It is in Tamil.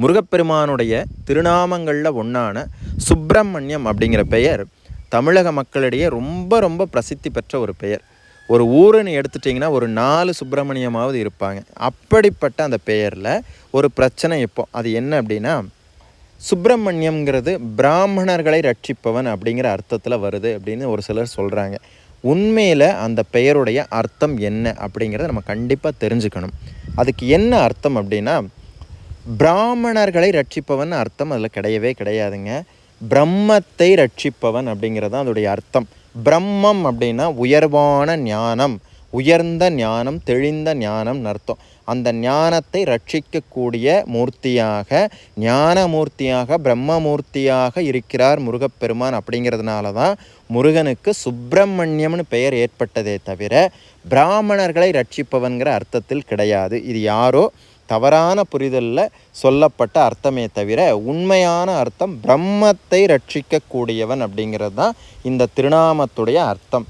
முருகப்பெருமானுடைய திருநாமங்களில் ஒன்றான சுப்பிரமணியம் அப்படிங்கிற பெயர் தமிழக மக்களிடையே ரொம்ப ரொம்ப பிரசித்தி பெற்ற ஒரு பெயர். ஒரு ஊருன்னு எடுத்துட்டிங்கன்னா ஒரு நாலு சுப்பிரமணியமாவது இருப்பாங்க. அப்படிப்பட்ட அந்த பெயரில் ஒரு பிரச்சனை இப்போ. அது என்ன அப்படின்னா சுப்பிரமணியம்ங்கிறது பிராமணர்களை ரட்சிப்பவன் அப்படிங்கிற அர்த்தத்தில் வருது அப்படின்னு ஒரு சிலர் சொல்கிறாங்க உண்மையில் அந்த பெயருடைய அர்த்தம் என்ன அப்படிங்கிறத நம்ம கண்டிப்பாக தெரிஞ்சுக்கணும். அதுக்கு என்ன அர்த்தம் அப்படின்னா பிராமணர்களை ரட்சிப்பவன் அர்த்தம் அதில் கிடையவே கிடையாதுங்க. பிரம்மத்தை ரட்சிப்பவன் அப்படிங்கிறதான் அதோடைய அர்த்தம். பிரம்மம் அப்படின்னா உயர்வான ஞானம் உயர்ந்த ஞானம் தெளிந்த ஞானம்னு அர்த்தம். அந்த ஞானத்தை ரட்சிக்கக்கூடிய மூர்த்தியாக ஞானமூர்த்தியாக பிரம்மமூர்த்தியாக இருக்கிறார் முருகப்பெருமான் அப்படிங்கிறதுனால தான் முருகனுக்கு சுப்பிரமணியம்னு பெயர் ஏற்பட்டதே தவிர பிராமணர்களை ரட்சிப்பவன்கிற அர்த்தத்தில் கிடையாது. இது யாரோ தவறான புரிதலில் சொல்லப்பட்ட அர்த்தமே தவிர உண்மையான அர்த்தம் பிரம்மத்தை ரட்சிக்கக்கூடியவன் அப்படிங்கிறது தான் இந்த திருநாமத்துடைய அர்த்தம்.